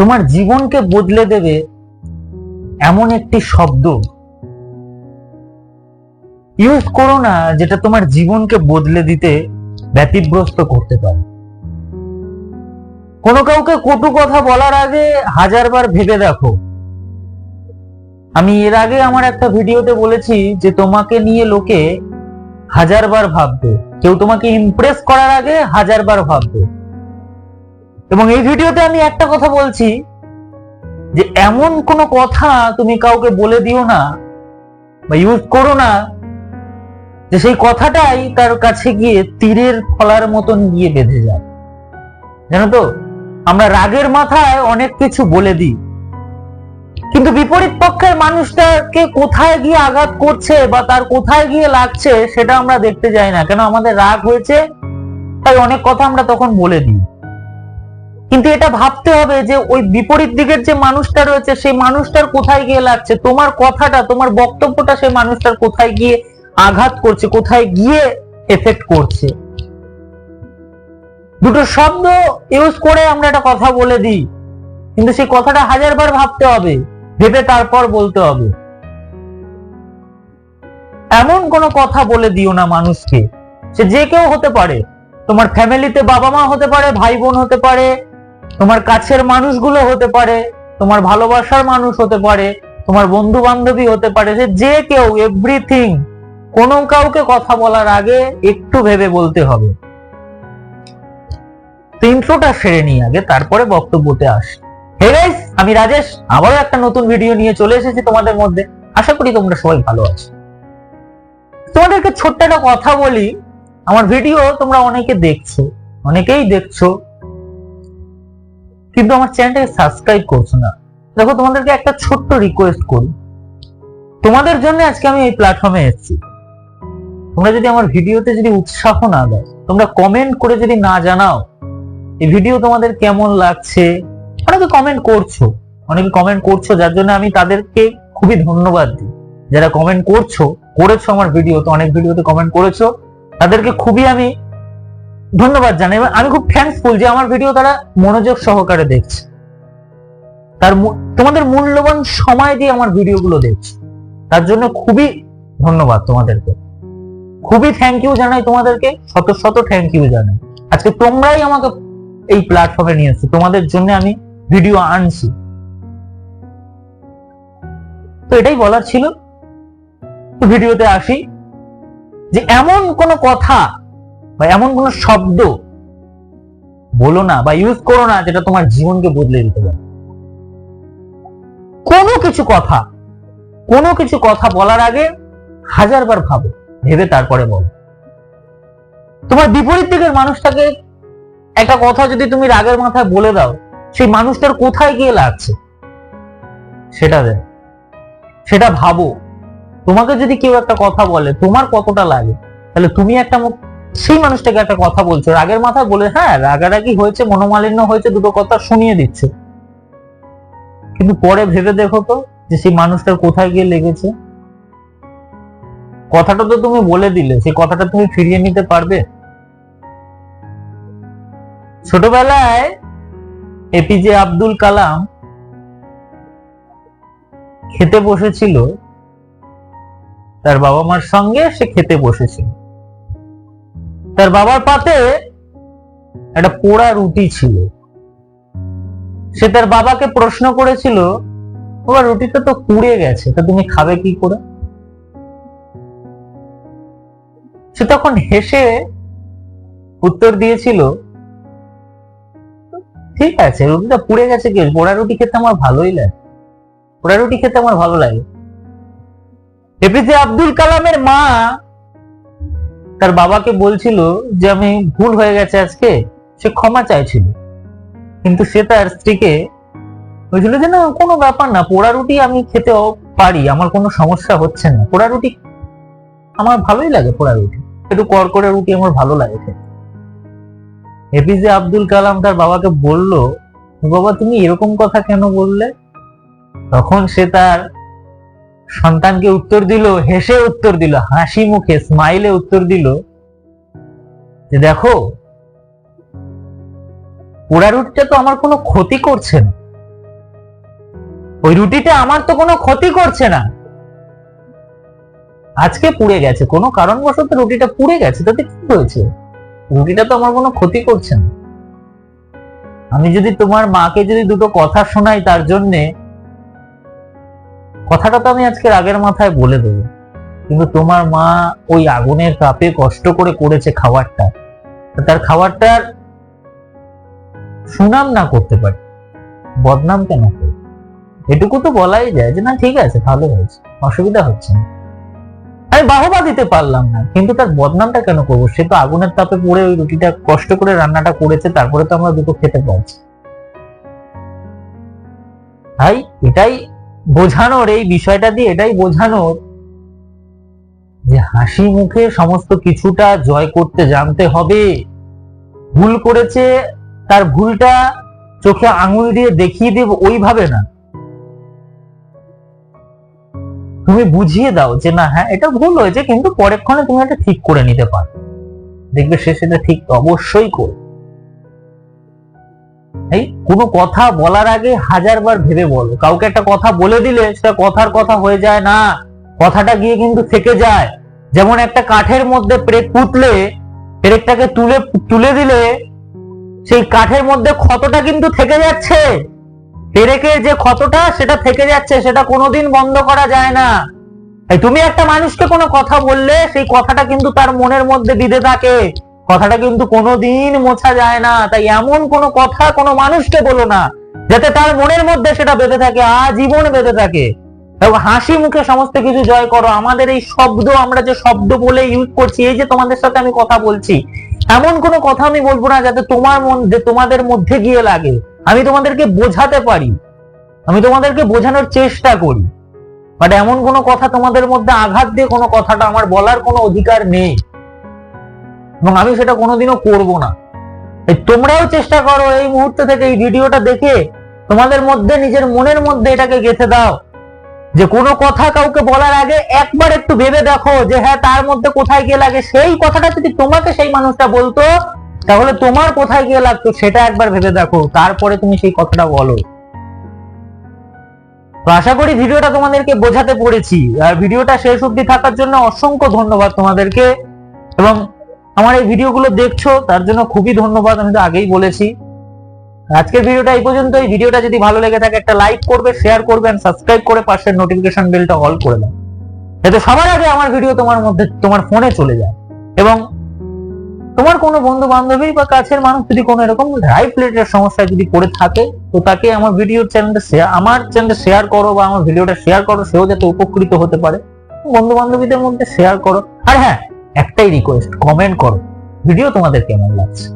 তোমার জীবনকে বদলে দেবে এমন একটি শব্দ। ইউজ করো না যেটা তোমার জীবনকে বদলে দিতে ব্যতিব্রস্ত করতে পারে। কোনো কাউকে কটু কথা বলার আগে হাজারবার ভেবে দেখো। আমি এর আগে আমার একটা ভিডিওতে বলেছি যে তোমাকে নিয়ে লোকে হাজারবার ভাববে। কেউ তোমাকে ইমপ্রেস করার আগে হাজারবার ভাববে। এবং এই ভিডিওতে আমি একটা কথা বলছি যে এমন কোনো কথা তুমি কাউকে বলে দিও না বা ইউজ করো না যে সেই কথাটাই তার কাছে গিয়ে তীরের ফলার মতন গিয়ে বেঁধে যায়। জানো তো? আমরা রাগের মাথায় অনেক কিছু বলে দিই। কিন্তু বিপরীত পক্ষের মানুষটাকে কোথায় গিয়ে আঘাত করছে বা তার কোথায় গিয়ে লাগছে সেটা আমরা দেখতে যাই না। কেন? আমাদের রাগ হয়েছে, তাই অনেক কথা আমরা তখন বলে দিই। কিন্তু এটা ভাবতে হবে যে ওই বিপরীত দিকের যে মানুষটা রয়েছে, সেই মানুষটার কোথায় গিয়ে লাগছে? তোমার কথাটা, তোমার বক্তব্যটা সেই মানুষটার কোথায় গিয়ে আঘাত করছে, কোথায় গিয়ে এফেক্ট করছে? দুটো শব্দ ইউজ করে আমরা একটা কথা বলে দিই। কিন্তু সেই কথাটা হাজারবার ভাবতে হবে, ভেবে তারপর বলতে হবে। এমন কোনো কথা বলে দিও না মানুষকে। সে যে কেউ হতে পারে। তোমার ফ্যামিলিতে বাবা মা হতে পারে ভাই বোন হতে পারে তোমার কাছের মানুষগুলো হতে পারে, তোমার ভালোবাসার মানুষ হতে পারে, তোমার বন্ধু বান্ধবী হতে পারে সে যে কেউ এভরিথিং কোনো কাউকে কথা বলার আগে একটু ভেবে বলতে হবে। ইন্ট্রোটা সেরে নিই আগে, তারপরে বক্তব্যতে আসি। হে গাইস আমি রাজেশ। আবারও একটা নতুন ভিডিও নিয়ে চলে এসেছি তোমাদের মধ্যে। আশা করি তোমরা সবাই ভালো আছো। তোমাদেরকে ছোট্ট একটা কথা বলি। আমার ভিডিও তোমরা অনেকে দেখছ, অনেকেই দেখছ। কিন্তু আমার চ্যানেলটাকে সাবস্ক্রাইব করছ না। দেখো, তোমাদেরকে একটা ছোট্ট রিকোয়েস্ট করি। তোমাদের জন্য আজকে আমি এই প্ল্যাটফর্মে এসেছি। তোমরা যদি আমার ভিডিওতে যদি উৎসাহ না দাও, তোমরা কমেন্ট করে যদি না জানাও, এই ভিডিও তোমাদের কেমন লাগছে? অনেকে কমেন্ট করছ। অনেকে কমেন্ট করছ, যার জন্য আমি তাদেরকে খুবই ধন্যবাদ দিই। যারা কমেন্ট করছ, করেছ আমার ভিডিওতে অনেক ভিডিওতে কমেন্ট করেছ, তাদেরকে খুবই আমি ধন্যবাদ জানাই। আমি খুব থ্যাঙ্কফুল যে আমার ভিডিও তারা মনোযোগ সহকারে দেখছে। তার তোমাদের মূল্যবান সময় দিয়ে আমার ভিডিওগুলো দেখছে। তার জন্য খুবই ধন্যবাদ তোমাদেরকে। খুবই থ্যাংক ইউ জানাই তোমাদেরকে। শত শত থ্যাংক ইউ জানাই। আজকে তোমরাই আমাকে এই প্ল্যাটফর্মে নিয়ে এসছো। তোমাদের জন্য আমি ভিডিও আনছি। তো এটাই বলার ছিল। ভিডিওতে আসি যে এমন কোন কথা বা এমন কোন শব্দ বলো না বা ইউজ করো না যেটা তোমার জীবনকে বদলে দিতে পারে। কোনো কিছু কথা, কোনো কিছু কথা বলার আগে হাজারবার ভাবো, ভেবে তারপরে বলো। তোমার বিপরীত দিকের মানুষটাকে একটা কথা যদি তুমি রাগের মাথায় বলে দাও, সেই মানুষটার কোথায় গিয়ে লাগছে? সেটা দেখ। সেটা ভাবো। তোমাকে যদি কেউ একটা কথা বলে, তোমার কতটা লাগে? তাহলে তুমি একটা সেই মানুষটাকে একটা কথা বলছো। রাগের মাথায় বলে হ্যাঁ রাগারাগি হয়েছে, মনোমালিন্য হয়েছে, দুটো কথা শুনিয়ে দিচ্ছে। কিন্তু পরে ভেবে দেখো তো যে সেই মানুষটার কোথায় গিয়ে লেগেছে। কথাটা তো তুমি বলে দিলে, সেই কথাটা তুমি ফিরিয়ে নিতে পারবে? ছোটবেলায় এপিজে আব্দুল কালাম খেতে বসেছিল। তার বাবা মার সঙ্গে সে খেতে বসেছিল। তার বাবার পাতে একটা পোড়া রুটি ছিল। সে তার বাবাকে প্রশ্ন করেছিল বাবা রুটিটা তো পুড়ে গেছে, তা তুমি খাবে কি করে? সে তখন হেসে উত্তর দিয়েছিল, ঠিক আছে, রুটিটা পুড়ে গেছে কি? পোড়া রুটি খেতে আমার ভালোই লাগে। পোড়া রুটি খেতে আমার ভালো লাগে। এপিজে আব্দুল কালামের মা তার বাবাকে বলছিল যে আমি ভুল হয়ে গেছে আজকে, সে ক্ষমা চাইছিল। কিন্তু সে তার স্ত্রীকে বলছিল যে, না, কোনো ব্যাপার না, পোড়া রুটি আমি খেতে পারি, আমার কোনো সমস্যা হচ্ছে না। পোড়া রুটি, আমার ভালোই লাগে পোড়া রুটি। একটু কড়কড়ে রুটি আমার ভালো লাগে খেতে। এপিজে আব্দুল কালাম তার বাবাকে বলল, বাবা, তুমি এরকম কথা কেন বললে? তখন সে তার সন্তানকে উত্তর দিল, হেসে উত্তর দিল, হাসি মুখে স্মাইলে উত্তর দিল যে দেখো, পোড়া রুটিটা তো আমার কোনো ক্ষতি করছে না। ওই রুটিটা আমার তো কোনো ক্ষতি করছে না। আজকে পুড়ে গেছে, কোনো কারণবশত রুটিটা পুড়ে গেছে, তাতে কি হয়েছে? রুটিটা তো আমার কোনো ক্ষতি করছে না। আমি যদি তোমার মাকে যদি দুটো কথা শোনাই তার জন্যে কথাটা তো আমি আজকে আগের মাথায় বলে দেবো। কিন্তু তোমার মা ওই আগুনের কাপে কষ্ট করে করেছে খাবারটা। তার খাবারটার সুনাম না করতে পারে। বদনাম কেন করে এটুকু তো বলাই যায় যে, না, ঠিক আছে, ভালো হয়েছে, অসুবিধা হচ্ছে না। আমি বাহবা দিতে পারলাম না, কিন্তু তার বদনামটা কেন করব? সে তো আগুনের তাপে পড়ে ওই রুটিটা কষ্ট করে রান্নাটা করেছে, তারপরে তো আমরা দুটো খেতে পারছি। ভাই, এটাই বোঝানোর, এই বিষয়টা দিয়ে এটাই বোঝানোর যে হাসি মুখে সমস্ত কিছুটা জয় করতে জানতে হবে। ভুল করেছে, তার ভুলটা চোখে আঙুল দিয়ে দেখিয়ে দেব ওইভাবে না। তুমি বুঝিয়ে দাও যে না হ্যাঁ এটা ভুল হয়েছে, কিন্তু পরেক্ষণে তুমি এটা ঠিক করে নিতে পারো। দেখবে সে সেটা ঠিক অবশ্যই করবে। এই কোনো কথা বলার আগে হাজারবার ভেবে বলো। কাউকে একটা কথা বলে দিলে সেটা কথার কথা হয়ে যায় না। কথাটা গিয়ে কিন্তু থেকে যায়। যেমন একটা কাঠের মধ্যে পেরেক পুতলে, পেরেকটাকে তুলে তুলে দিলে সেই কাঠের মধ্যে ক্ষতটা কিন্তু থেকে যাচ্ছে। পেরেকের যে ক্ষতটা সেটা থেকে যাচ্ছে, সেটা কোনোদিন বন্ধ করা যায় না। তুমি একটা মানুষকে কোনো কথা বললে সেই কথাটা কিন্তু তার মনের মধ্যে বিধে থাকে। কথাটা কিন্তু কোনোদিন মোছা যায় না। তাই এমন কোনো কথা কোনো মানুষকে বলো না, যাতে তার মনের মধ্যে সেটা বেঁধে থাকে, আজীবন বেঁধে থাকে। এবং হাসি মুখে সমস্ত কিছু জয় করো। আমাদের এই শব্দ, আমরা যে শব্দ বলে ইউজ করছি, এই যে তোমাদের সাথে আমি কথা বলছি, এমন কোনো কথা আমি বলব না যাতে তোমার মন, যে তোমাদের মধ্যে গিয়ে লাগে। আমি তোমাদেরকে বোঝাতে পারি। আমি তোমাদেরকে বোঝানোর চেষ্টা করি। বাট এমন কোনো কথা তোমাদের মধ্যে আঘাত দিয়ে কোনো কথাটা আমার বলার কোনো অধিকার নেই। এবং আমি সেটা কোনোদিনও করব না। তোমরাও চেষ্টা করো এই মুহূর্ত থেকে এই ভিডিওটা দেখে তোমাদের মধ্যে, নিজের মনের মধ্যে এটাকে গেঁথে দাও। যে কোনো কথা কাউকে বলার আগে একবার একটু ভেবে দেখো যে হ্যাঁ তার মধ্যে কোথায় গিয়ে লাগে। সেই কথাটা যদি তোমাকে সেই মানুষটা বলতো, তাহলে তোমার কোথায় গিয়ে লাগতো সেটা একবার ভেবে দেখো। তারপরে তুমি সেই কথাটা বলো। তো আশা করি ভিডিওটা তোমাদেরকে বোঝাতে পেরেছি। আর ভিডিওটা শেষ অবধি থাকার জন্য অসংখ্য ধন্যবাদ তোমাদেরকে। এবং আমার এই ভিডিওগুলো দেখছ, তার জন্য খুবই ধন্যবাদ, আমি তো আগেই বলেছি। আজকের ভিডিওটা এই পর্যন্ত এই ভিডিওটা যদি ভালো লেগে থাকে, একটা লাইক করবে শেয়ার করবে এন্ড সাবস্ক্রাইব করে পাশের নোটিফিকেশন বেলটা অল করে দাও। যাতে সবার আগে আমার ভিডিও তোমার মধ্যে, তোমার ফোনে চলে যায়। এবং তোমার কোনো বন্ধু বান্ধবী বা কাছের মানুষ যদি কোনো এরকম লাইফ রিলেটেড সমস্যা যদি পড়ে থাকে, তো তাকে আমার ভিডিও চ্যানেলটা শেয়ার আমার চ্যানেলটা শেয়ার করো বা আমার ভিডিওটা শেয়ার করো, সেও যাতে উপকৃত হতে পারে। বন্ধু বান্ধবীদের মধ্যে শেয়ার করো। আর হ্যাঁ একটাই রিকোয়েস্ট কমেন্ট করো। ভিডিও তোমাদের কেমন লাগছে?